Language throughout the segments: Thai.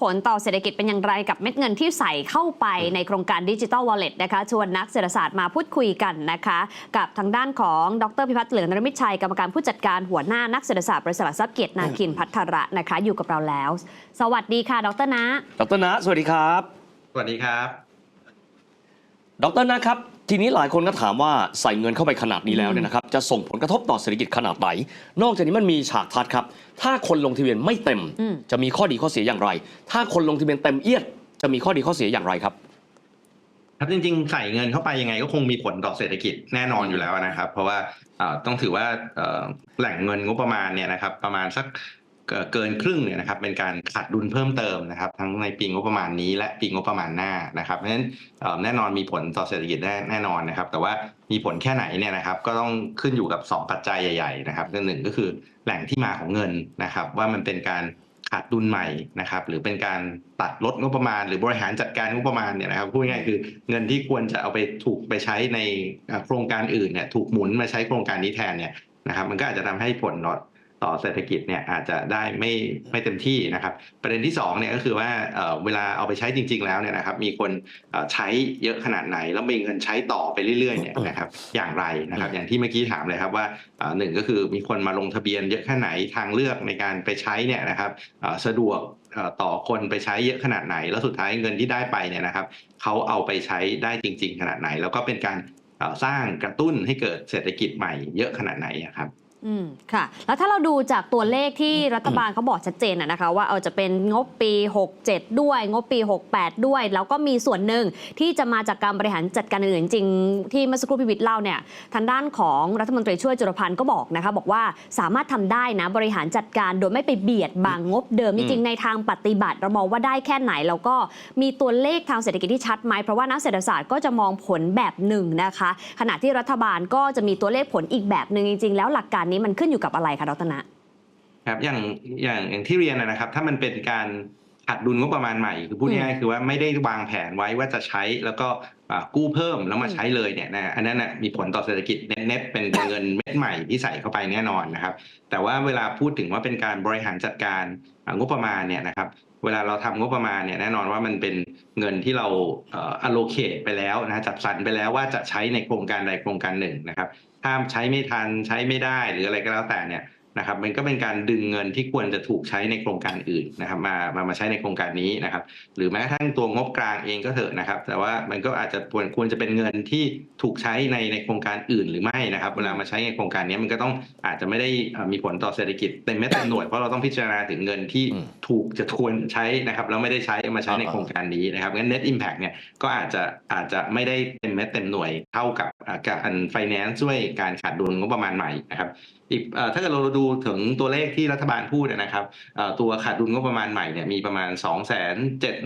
ผลต่อเศรษฐกิจเป็นอย่างไรกับเม็ดเงินที่ใส่เข้าไปในโครงการดิจิ t a ลวอลเล็ตนะคะชวนนักเศรษฐศาสตร์มาพูดคุยกันนะคะ กับทางด้านของดรพิพัฒน์เหลืองนรมิตรชัยกรรมการผู้จัดการหัวหน้านักเศรษฐศาสตร์บริษัทหลักทรัพย์เกียรตินาคินพัทระนะคะ อยู่กับเราแล้ว สวัสดีค่ะ ดรนะ ดรนะ สวัสดีครับ สวัสดีครับ ดรนะครับ ทีนี้หลายคนก็ถามว่าใส่เงินเข้าไปขนาดนี้แล้วเนี่ยนะครับจะส่งผลกระทบต่อเศรษฐกิจขนาดไหน นอกจากนี้มันมีฉากทัดครับ ถ้าคนลงทะเบียนไม่เต็มอืมจะมีข้อดีข้อเสียอย่างไร ถ้าคนลงทะเบียนเต็มเอียด จะมีข้อดีข้อเสียอย่างไรครับครับจริงๆใส่เงินเข้าไปยังไงก็คงมีผลต่อเศรษฐกิจแน่นอนอยู่แล้วนะครับ เพราะว่าเอ่อต้องถือว่าเอ่อแหล่งเงินงบประมาณเนี่ยนะครับ ประมาณสัก เกินครึ่งเนี่ยนะครับเป็นการขาดดุลเพิ่มเติมนะครับทั้งในปีงบประมาณนี้และปีงบประมาณหน้านะครับเพราะฉะนั้นแน่นอนมีผลต่อเศรษฐกิจแน่แน่นอนนะครับ แต่ว่ามีผลแค่ไหนเนี่ยนะครับก็ต้องขึ้นอยู่กับ 2 ปัจจัยใหญ่ๆนะครับหนึ่งก็คือแหล่งที่มาของเงินนะครับ ว่ามันเป็นการขาดดุลใหม่นะครับหรือเป็นการตัดลดงบประมาณ หรือบริหารจัดการงบประมาณเนี่ยนะครับพูดง่ายๆคือเงินที่ควรจะเอาไปถูกไปใช้ในโครงการอื่นเนี่ยถูกหมุนมาใช้โครงการนี้แทนเนี่ยนะครับมันก็อาจจะทำให้ผล ต่อเศรษฐกิจเนี่ยอาจจะได้ไม่ไม่เต็มที่นะครับ ประเด็นที่สองเนี่ยก็คือว่าเออเวลาเอาไปใช้จริง ๆ แล้วเนี่ยนะครับ มีคนใช้เยอะขนาดไหน แล้วมีเงินใช้ต่อไปเรื่อยๆเนี่ยนะครับอย่างไรนะครับ อย่างที่เมื่อกี้ถามเลยครับว่าเออหนึ่งก็คือมีคนมาลงทะเบียนเยอะแค่ไหนทางเลือกในการไปใช้เนี่ยนะครับเออสะดวกเอ่อต่อคนไปใช้เยอะขนาดไหน แล้วสุดท้ายเงินที่ได้ไปเนี่ยนะครับเขาเอาไปใช้ได้จริง ๆ ขนาดไหน แล้วก็เป็นการเอ่อสร้างกระตุ้นให้เกิดเศรษฐกิจใหม่เยอะขนาดไหนครับ อืมค่ะ แล้วถ้าเราดูจากตัวเลขที่รัฐบาลเขาบอกชัดเจนอะนะคะ ว่าเอาจะเป็นงบปี 67 ด้วย งบปี 68 ด้วย แล้วก็มีส่วนหนึ่งที่จะมาจากการบริหารจัดการอื่นจริงที่เมื่อสักครู่พิวิทย์เล่าเนี่ยทางด้านของรัฐมนตรีช่วยจุลพันธ์ก็บอกนะคะ บอกว่าสามารถทำได้นะบริหารจัดการโดยไม่ไปเบียดบังงบเดิมจริงในทางปฏิบัติ เรามองว่าได้แค่ไหนแล้วก็มีตัวเลขทางเศรษฐกิจที่ชัดไหมเพราะว่านักเศรษฐศาสตร์ก็จะมองผลแบบหนึ่งนะคะ ขณะที่รัฐบาลก็จะมีตัวเลขผลอีกแบบหนึ่งจริง ๆ แล้วหลักการนี้มันขึ้นอยู่กับอะไรคะดรนะครับอย่างอย่างอย่างที่เรียนนะครับ ถ้ามันเป็นการขาดดุลงบประมาณใหม่คือพูดอืมง่ายๆคือว่าไม่ได้วางแผนไว้ว่าจะใช้แล้วก็อ่ากู้เพิ่มแล้วมาใช้เลยเนี่ยนะอันนั้นนะมีผลต่อเศรษฐกิจเน็ตๆเป็นเงินเม็ดใหม่ที่ใส่เข้าไปแน่นอนนะครับ แต่ว่าเวลาพูดถึงว่าเป็นการบริหารจัดการอ่างบประมาณเนี่ยนะครับเวลาเราทำงบประมาณเนี่ยแน่นอนว่ามันเป็นเงินที่เราเอ่อ allocate ไปแล้วนะจัดสรรไปแล้วว่าจะใช้ในโครงการใดโครงการหนึ่งนะครับ ถ้าใช้ไม่ทันใช้ไม่ได้หรืออะไรก็แล้วแต่เนี่ย นะครับมันก็เป็นการดึงเงินที่ควรจะถูกใช้ในโครงการอื่นนะครับมามามาใช้ในโครงการนี้นะครับ หรือแม้กระทั่งตัวงบกลางเองก็เถอะนะครับ แต่ว่ามันก็อาจจะควรควรจะเป็นเงินที่ถูกใช้ในในโครงการอื่นหรือไม่นะครับ เวลามาใช้ในโครงการนี้มันก็ต้องอาจจะไม่ได้เอ่อมีผลต่อเศรษฐกิจเต็มเม็ดเต็มหน่วยเพราะเราต้องพิจารณาถึงเงินที่อืมถูกจะควรใช้นะครับแล้วไม่ได้ใช้เอามาใช้ในโครงการนี้นะครับงั้น net impact เนี่ยก็อาจจะอาจจะไม่ได้เต็มเม็ดเต็มหน่วยเท่ากับอ่าการ finance ช่วยการขาดดุลงบประมาณใหม่นะครับอีกเอ่อถ้าเกิดเราดูถึงตัวเลขที่รัฐบาลพูดนะครับเอ่อตัวขาดดุลงบประมาณใหม่เนี่ยมีประมาณ 2 7 4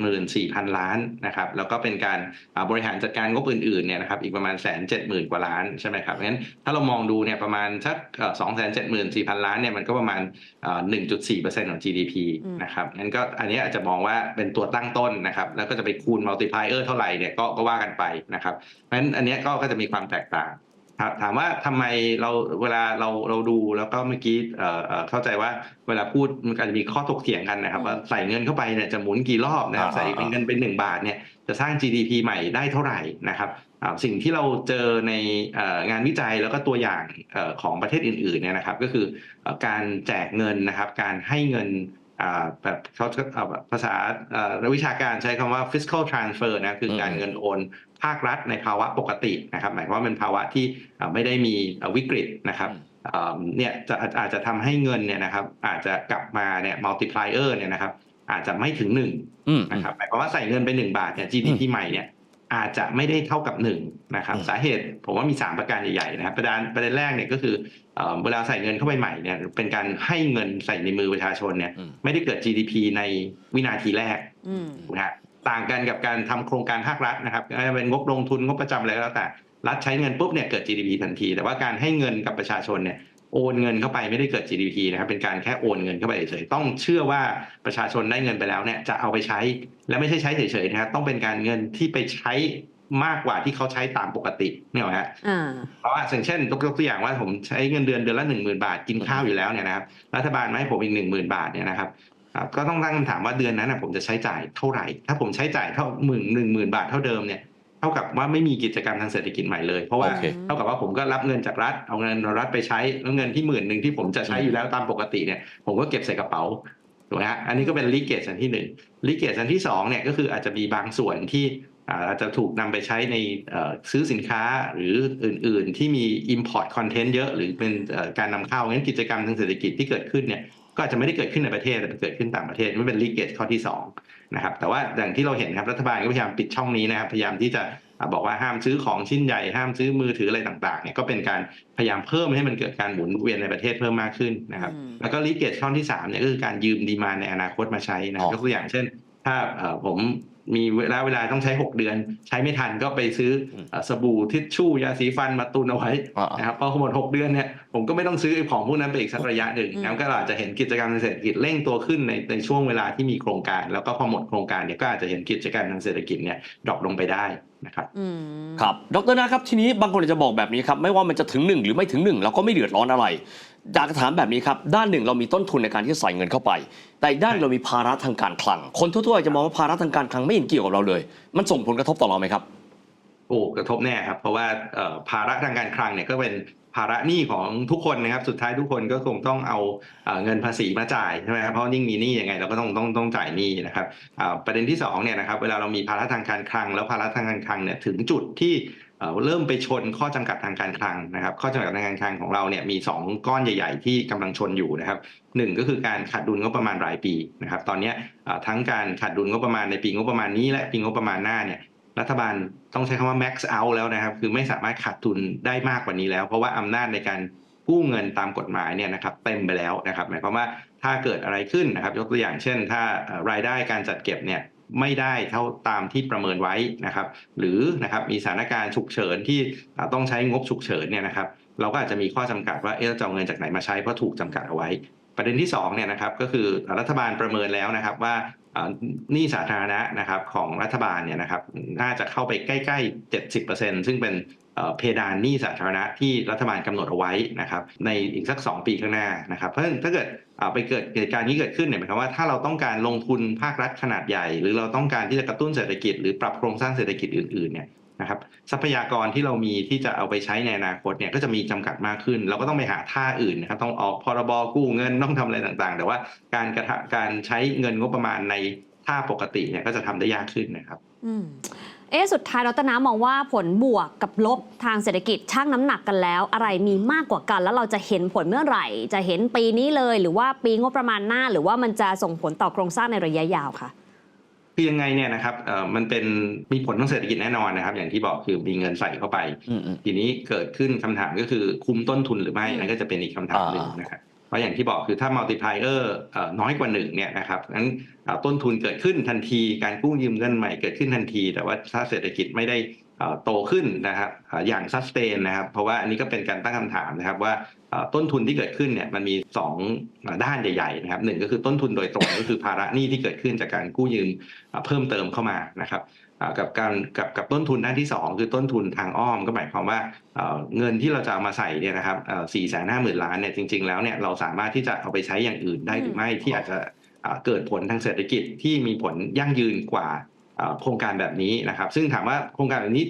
0 0 0 ล้านนะครับแล้วก็เป็นการอ่าบริหารจัดการงบอื่นๆเนี่ยนะครับอีกประมาณแสนเจ็ดหมื่นกว่าล้านใช่ไหมครับงั้นถ้าเรามองดูเนี่ยประมาณสักสองแสนเจ็ดหมื่นสี่พันล้านเนี่ยมันก็ประมาณหนึ่งจุดสี่เปอร์เซ็นต์ของ GDP อืมนะครับงั้นก็อันนี้อาจจะมองว่าเป็นตัวตั้งต้นนะครับแล้วก็จะไปคูณ multiplier เท่าไหร่เนี่ยก็ก็ว่ากันไปนะครับเพราะฉะนั้นอันเนี้ยก็ก็จะมีความแตกต่าง ถามถามว่าทำไมเราเวลาเราเราดูแล้วก็เมื่อกี้เอ่อเอ่อเข้าใจว่าเวลาพูดมันอาจจะมีข้อถกเถียงกันนะครับอืมว่าใส่เงินเข้าไปเนี่ยจะหมุนกี่รอบนะครับอ่าใส่เป็นเงินเป็นหนึ่งบาทเนี่ยจะสร้าง GDP ใหม่ได้เท่าไหร่นะครับอ่าสิ่งที่เราเจอในเอ่องานวิจัยแล้วก็ตัวอย่างเอ่อของประเทศอื่นๆเนี่ยนะครับ ก็คือเอ่อการแจกเงินนะครับการให้เงินอ่า แบบเขาเอ่อภาษาเอ่อนักวิชาการใช้คำว่า fiscal transfer นะคือการอืมเงินโอนภาครัฐในภาวะปกตินะครับหมายความว่าเป็นภาวะที่เอ่อไม่ได้มีเอ่อวิกฤตนะครับเอ่อเนี่ยจะอาจอาจจะทำให้เงินเนี่ยนะครับอาจจะกลับมาเนี่ย multiplier เนี่ยนะครับอาจจะไม่ถึงหนึ่งอืมนะครับหมายความว่าใส่เงินไปหนึ่งบาทเนี่ย GDP ใหม่เนี่ย อาจจะไม่ได้เท่ากับหนึ่งนะครับอืมสาเหตุผมว่ามี 3 ประการใหญ่ๆนะครับประเด็นประเด็นแรกเนี่ยก็คือเอ่อเวลาใส่เงินเข้าไปใหม่เนี่ยเป็นการให้เงินใส่ในมือประชาชนเนี่ยอืมไม่ได้เกิด GDP ในวินาทีแรกอืมนะฮะต่างกันกับการทำโครงการภาครัฐนะครับไม่ว่าจะเป็นงบลงทุนงบประจำอะไรก็แล้วแต่รัฐใช้เงินปุ๊บเนี่ยเกิด GDP ทันที แต่ว่าการให้เงินกับประชาชนเนี่ย โอนเงินเข้าไปไม่ได้เกิด GDP นะครับเป็นการแค่โอนเงินเข้าไปเฉยๆต้องเชื่อว่าประชาชนได้เงินไปแล้วเนี่ยจะเอาไปใช้ และไม่ใช่ใช้เฉยๆนะครับต้องเป็นการเงินที่ไปใช้มากกว่าที่เขาใช้ตามปกติเนี่ยนะฮะอ่าเพราะว่าอย่างเช่นยกตัวอย่างว่าผมใช้เงินเดือนเดือนละหนึ่งหมื่นบาทกินข้าวอยู่แล้วเนี่ยนะครับรัฐบาลมาให้ผมอีกหนึ่งหมื่นบาทเนี่ยนะครับอ่าก็ต้องตั้งคำถามว่าเดือนนั้นนะผมจะใช้จ่ายเท่าไหร่ ถ้าผมใช้จ่ายเท่าหมื่นหนึ่งหมื่นบาทเท่าเดิมเนี่ย เท่ากับว่าไม่มีกิจกรรมทางเศรษฐกิจใหม่เลย เพราะว่าโอเคเท่ากับว่าผมก็รับเงินจากรัฐ เอาเงินรัฐไปใช้แล้วเงินที่หมื่นหนึ่งที่ผมจะใช้อยู่แล้วตามปกติเนี่ย ผมก็เก็บใส่กระเป๋าถูกไหมฮะอันนี้ก็เป็นลีเกจอันที่หนึ่งลีเกจอันที่สองเนี่ยก็คืออาจจะมีบางส่วนที่อ่าอาจจะถูกนำไปใช้ในเอ่อซื้อสินค้าหรืออื่น ๆ ที่มี import content เยอะ หรือเป็นเอ่อการนำเข้างั้นกิจกรรมทางเศรษฐกิจที่เกิดขึ้นเนี่ยก็อาจจะไม่ได้เกิดขึ้นในประเทศแต่เกิดขึ้นต่างประเทศไม่เป็นลีเกจข้อที่2 นะครับแต่ว่าอย่างที่เราเห็นครับรัฐบาลก็พยายามปิดช่องนี้นะครับพยายามที่จะอ่าบอกว่าห้ามซื้อของชิ้นใหญ่ห้ามซื้อมือถืออะไรต่างๆเนี่ยก็เป็นการพยายามเพิ่มให้มันเกิดการหมุนเวียนในประเทศเพิ่มมากขึ้นนะครับอืมแล้วก็ลีเกจข้อที่3เนี่ยก็คือการยืมดีมาในอนาคตมาใช้นะอ๋อยกตัวอย่างเช่น ถ้าเอ่อผม มีเวลาเวลาต้องใช้ 6 เดือน ใช้ไม่ทันก็ไปซื้อเอ่อสบู่ทิชชู่ยาสีฟันมาตุนเอาไว้อ่านะครับพอหมด 6 เดือนเนี่ยผมก็ไม่ต้องซื้อไอ้ของพวกนั้นไปอีกสักระยะหนึ่งอืมนะครับก็อาจจะเห็นกิจกรรมทางเศรษฐกิจเร่งตัวขึ้นในในช่วงเวลาที่มีโครงการ แล้วก็พอหมดโครงการเนี่ยก็อาจจะเห็นกิจการทางเศรษฐกิจเนี่ยดรอปลงไปได้นะครับอืมครับดรนะครับทีนี้บางคนอาจจะบอกแบบนี้ครับไม่ว่ามันจะถึงหนึ่งหรือไม่ถึงหนึ่งเราก็ไม่เดือดร้อนอะไร อยากถามแบบนี้ครับ ด้านหนึ่งเรามีต้นทุนในการที่จะใส่เงินเข้าไป แต่อีกด้านเรามีภาระทางการคลัง คนทั่วๆจะมองว่าภาระทางการคลังไม่เห็นเกี่ยวกับเราเลย มันส่งผลกระทบต่อเราไหมครับโอ้กระทบแน่ครับ เพราะว่าภาระทางการคลังเนี่ยก็เป็นภาระหนี้ของทุกคนนะครับสุดท้ายทุกคนก็คงต้องเอาเงินภาษีมาจ่ายใช่ไหมครับเพราะยิ่งมีหนี้ยังไงเราก็ต้องต้องต้องจ่ายหนี้นะครับประเด็นที่สองเนี่ยนะครับเวลาเรามีภาระทางการคลัง แล้วภาระทางการคลังเนี่ยถึงจุดที่ เริ่มไปชนข้อจำกัดทางการคลังนะครับ ข้อจำกัดทางการคลังของเราเนี่ยมีสองก้อนใหญ่ ๆ ที่กำลังชนอยู่นะครับหนึ่งก็คือการขาดดุลงบประมาณรายปีนะครับ ตอนนี้ทั้งการขาดดุลงบประมาณในปีงบประมาณนี้และปีงบประมาณหน้าเนี่ยรัฐบาลต้องใช้คำว่า max out แล้วนะครับ คือไม่สามารถขาดทุนได้มากกว่านี้แล้ว เพราะว่าอำนาจในการกู้เงินตามกฎหมายเนี่ยนะครับเต็มไปแล้วนะครับหมายความว่าถ้าเกิดอะไรขึ้นนะครับ ยกตัวอย่างเช่น ถ้ารายได้การจัดเก็บเนี่ย ไม่ได้เท่าตามที่ประเมินไว้นะครับ หรือนะครับมีสถานการณ์ฉุกเฉินที่ต้องใช้งบฉุกเฉินเนี่ยนะครับ เราก็อาจจะมีข้อจำกัดว่าเอ๊ะเราจะเอาเงินจากไหนมาใช้เพราะถูกจำกัดเอาไว้ ประเด็นที่สองเนี่ยนะครับก็คือรัฐบาลประเมินแล้วนะครับว่านี่สาธารณะนะครับของรัฐบาลเนี่ยนะครับน่าจะเข้าไปใกล้ๆ 70%ซึ่งเป็น เอ่อเพดานหนี้สาธารณะที่รัฐบาลกำหนดเอาไว้นะครับในอีกสัก 2 ปีข้างหน้านะครับเพราะถ้าเกิดอ่าไปเกิดเหตุการณ์นี้เกิดขึ้นเนี่ยหมายความว่าถ้าเราต้องการลงทุนภาครัฐขนาดใหญ่ หรือเราต้องการที่จะกระตุ้นเศรษฐกิจหรือปรับโครงสร้างเศรษฐกิจอื่นๆเนี่ยนะครับทรัพยากรที่เรามีที่จะเอาไปใช้ในอนาคตเนี่ยก็จะมีจำกัดมากขึ้น เราก็ต้องไปหาท่าอื่นนะครับต้องออกพรบกู้เงินต้องทำอะไรต่างๆ แต่ว่าการกระทะการใช้เงินงบประมาณในท่าปกติเนี่ยก็จะทำได้ยากขึ้นนะครับ อื เอ๊ะสุดท้ายรัตนามองว่าผลบวกกับลบทางเศรษฐกิจช่างน้ำหนักกันแล้ว อะไรมีมากกว่ากัน แล้วเราจะเห็นผลเมื่อไหร่ จะเห็นปีนี้เลย หรือว่าปีงบประมาณหน้า หรือว่ามันจะส่งผลต่อโครงสร้างในระยะยาวคะคือยังไงเนี่ยนะครับเอ่อมันเป็นมีผลทางเศรษฐกิจแน่นอนนะครับ อย่างที่บอกคือมีเงินใส่เข้าไปอืมอืมทีนี้เกิดขึ้นคำถามก็คือคุ้มต้นทุนหรือไม่นั่นก็จะเป็นอีกคำถามหนึ่งอ่านนะครับเพ ราะอย่างที่บอกคือถ้า multiplier เอ่อน้อยกว่าหนึ่งเนี่ยนะครับงั้นต้นทุนเกิดขึ้นทันทีการกู้ยืมเงินใหม่เกิดขึ้นทันที แต่ว่าถ้าเศรษฐกิจไม่ได้โตขึ้นนะครับอย่าง sustain นะครับ เพราะว่าอันนี้ก็เป็นการตั้งคำถามนะครับว่าต้นทุนที่เกิดขึ้นเนี่ยมันมีสองด้านใหญ่ๆนะครับหนึ่งก็คือต้นทุนโดยตรงก็คือภาระหนี้ที่เกิดขึ้นจากการกู้ยืมเพิ่มเติมเข้ามานะครับ กับการกับกับต้นทุนด้านที่ 2 คือต้นทุนทางอ้อมก็หมายความว่าเงินที่เราจะเอามาใส่เนี่ยนะครับสี่แสนห้าหมื่นล้านเนี่ยจริง ๆ แล้วเนี่ยเราสามารถที่จะเอาไปใช้อย่างอื่นได้หรือไม่ที่อาจจะเกิดผลทางเศรษฐกิจที่มีผลยั่งยืนกว่า โครงการแบบนี้นะครับ ซึ่งถามว่าโครงการแบบนี้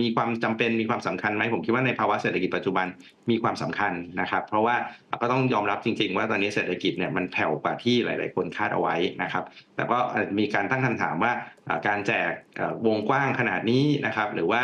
มีความจำเป็นมีความสำคัญไหมผมคิดว่าในภาวะเศรษฐกิจปัจจุบันมีความสำคัญนะครับ เพราะว่าก็ต้องยอมรับจริง ๆ ว่าตอนนี้เศรษฐกิจเนี่ยมันแผ่วกว่าที่หลาย ๆ คนคาดเอาไว้นะครับแต่ก็มีการตั้งคำถามว่าการแจกวงกว้างขนาดนี้นะครับ หรือว่า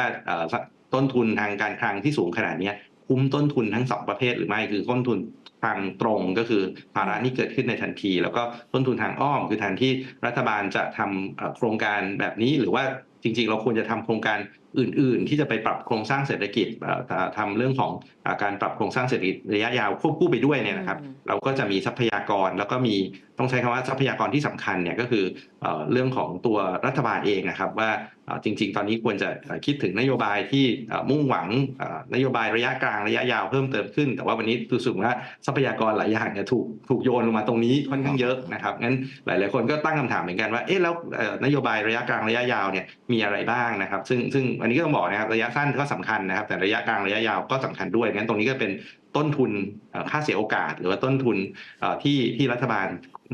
ต้นทุนทางการคลังที่สูงขนาดนี้คุ้มต้นทุนทั้งสองประเภทหรือไม่คือต้นทุน ทางตรงก็คือภาระนี้เกิดขึ้นในทันที แล้วก็ต้นทุนทางอ้อม คือแทนที่รัฐบาลจะทำเอ่อโครงการแบบนี้หรือว่าจริง ๆ เราควรจะทำโครงการอื่น ๆ ที่จะไปปรับโครงสร้างเศรษฐกิจเอ่อทำเรื่องของ การปรับโครงสร้างเศรษฐกิจระยะยาวควบคู่ไปด้วยเนี่ยนะครับอืมเราก็จะมีทรัพยากรแล้วก็มีต้องใช้คำว่าทรัพยากรที่สำคัญเนี่ยก็คือเอ่อเรื่องของตัวรัฐบาลเองนะครับ ว่าเอ่อจริง ๆ ตอนนี้ควรจะเอ่อคิดถึงนโยบายที่เอ่อมุ่งหวังเอ่อนโยบายระยะกลางระยะยาวเพิ่มเติมขึ้น แต่ว่าวันนี้รู้สึกว่าทรัพยากรหลายอย่างเนี่ยถูกถูกโยนลงมาตรงนี้ค่อนข้างเยอะนะครับงั้นหลาย ๆ คนก็ตั้งคำถามเหมือนกันว่าเอ๊ะแล้วเอ่อนโยบายระยะกลางระยะยาวเนี่ยมีอะไรบ้างนะครับ ซึ่งซึ่งอันนี้ก็ต้องบอกนะครับระยะสั้นก็สำคัญนะครับ แต่ระยะกลางระยะยาวก็สำคัญด้วยงั้นตรงนี้ก็เป็นต้นทุนค่าเสียโอกาส หรือว่าต้นทุนที่ที่รัฐบาล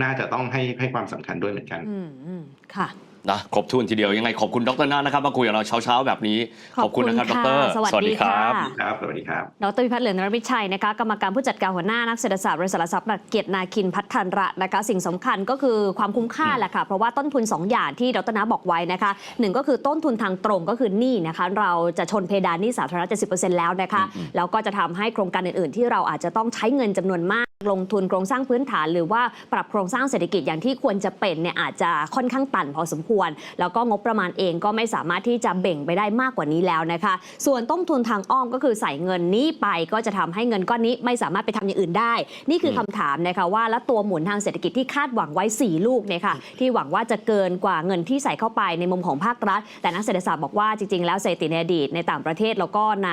น่าจะต้องให้ให้ความสำคัญด้วยเหมือนกัน อืมค่ะ นะครบถ้วนทีเดียวยังไงขอบคุณดรนานะครับมาคุยกับเราเช้าๆแบบนี้ขอบคุณนะครับดค่ะรสวัสดีค่ะครับ สวัสดีครับดรพิพัฒน์เหลืองนรมิตชัยนะคะกรรมการผู้จัดการหัวหน้านักเศรษฐศาสตร์บริษัทหลักทรัพย์เกียรตินาคินพัฒนระนะคะสิ่งสำคัญก็คือความคุ้มค่าแหละค่ะเพราะว่าต้นทุน 2 อย่างที่ดรนาบอกไว้นะคะหนึ่งก็คือต้นทุนทางตรงก็คือหนี้นะคะเราจะชนเพดานหนี้สาธารณะ70%แล้วนะคะอืมแล้วก็จะทำให้โครงการอื่นๆ ที่เราอาจจะต้องใช้เงินจำนวนมาก ลงทุนโครงสร้างพื้นฐานหรือว่าปรับโครงสร้างเศรษฐกิจอย่างที่ควรจะเป็นเนี่ยอาจจะค่อนข้างตันพอสมควร แล้วก็งบประมาณเองก็ไม่สามารถที่จะเบ่งไปได้มากกว่านี้แล้วนะคะ ส่วนต้นทุนทางอ้อมก็คือใส่เงินนี้ไปก็จะทำให้เงินก้อนนี้ไม่สามารถไปทำอย่างอื่นได้ นี่คือคำถามนะคะว่าแล้วตัวหมุนทางเศรษฐกิจที่คาดหวังไว้ 4 ลูกเนี่ยค่ะที่หวังว่าจะเกินกว่าเงินที่ใส่เข้าไปในมุมของภาครัฐ แต่นักเศรษฐศาสตร์บอกว่าจริงๆแล้วสถิติในอดีตในต่างประเทศแล้วก็ใน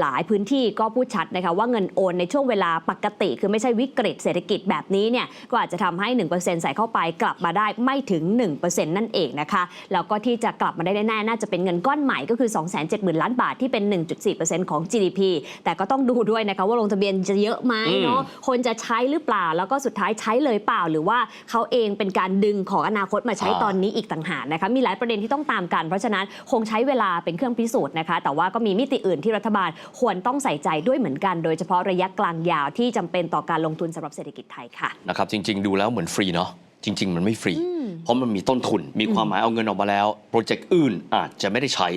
หลายพื้นที่ก็พูดชัดนะคะว่าเงินโอนในช่วงเวลาปกติคือไม่ใช่วิกฤตเศรษฐกิจแบบนี้เนี่ยก็อาจจะทำให้ 1%ใส่เข้าไปกลับมาได้ไม่ถึง 1%นั่นเองนะคะ แล้วก็ที่จะกลับมาได้แน่ๆน่าจะเป็นเงินก้อนใหม่ก็คือ 270,000 ล้านบาทที่เป็น 1.4%ของ GDP แต่ก็ต้องดูด้วยนะคะว่าลงทะเบียนจะเยอะไหมเนาะคนจะใช้หรือเปล่า แล้วก็สุดท้ายใช้เลยเปล่า หรือว่าเขาเองเป็นการดึงของอนาคตมาใช้อ่าตอนนี้อีกต่างหากนะคะมีหลายประเด็นที่ต้องตามกัน เพราะฉะนั้นคงใช้เวลาเป็นเครื่องพิสูจน์นะคะ แต่ว่าก็มีมิติอื่นที่รัฐบาลควรต้องใส่ใจด้วยเหมือนกัน โดยเฉพาะระยะกลางยาวที่จำเป็นต่อการลงทุนสำหรับเศรษฐกิจไทยค่ะนะครับจริง ๆ ดูแล้วเหมือนฟรีเนาะจริง ๆ มันไม่ฟรีอืมเพราะมันมีต้นทุน มีความหมายเอาเงินออกมาแล้ว โปรเจกต์อื่นอาจจะไม่ได้ใช้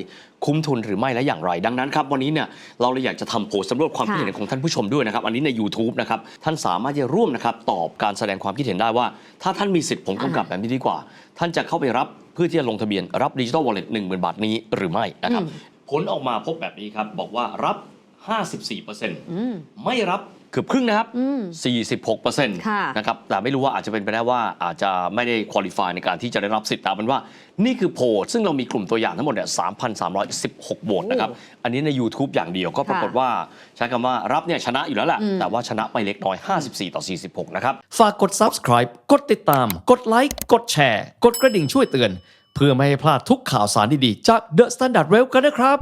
คุ้มทุนหรือไม่และอย่างไร ดังนั้นครับ วันนี้เนี่ยเราเลยอยากจะทำโพสต์สำรวจความคิดเห็นของท่านผู้ชมด้วยนะครับ อันนี้ใน YouTube นะครับ ท่านสามารถจะร่วมนะครับ ตอบการแสดงความคิดเห็นได้ว่า ถ้าท่านมีสิทธิ์ผมกำกับแบบนี้ดีกว่า ท่านจะเข้าไปรับเพื่อที่จะลงทะเบียนรับดิจิทัลวอลเล็ตหนึ่งหมื่นบาทนี้หรือไม่นะครับอืมผลออกมาพบแบบนี้ครับบอกว่ารับ 54%อืมไม่รับ เกือบครึ่งนะครับอืม46%ค่ะนะครับแต่ไม่รู้ว่าอาจจะเป็นไปได้ว่าอาจจะไม่ได้คุริฟายในการที่จะได้รับสิทธิ์ตามเป็นว่า นี่คือโพลซึ่งเรามีกลุ่มตัวอย่างทั้งหมดเนี่ย3,316โหวตนะครับ อันนี้ใน YouTube อย่างเดียวก็ปรากฏว่าใช้คำว่ารับเนี่ยชนะอยู่แล้วแหละอืมแต่ว่าชนะไปเล็กน้อย 54 ต่อ 46 นะครับ ฝากกด subscribe กดติดตาม กดไลค์กดแชร์ กดกระดิ่งช่วยเตือน เพื่อไม่ให้พลาดทุกข่าวสารดีๆจาก The Standard Rail กันนะครับ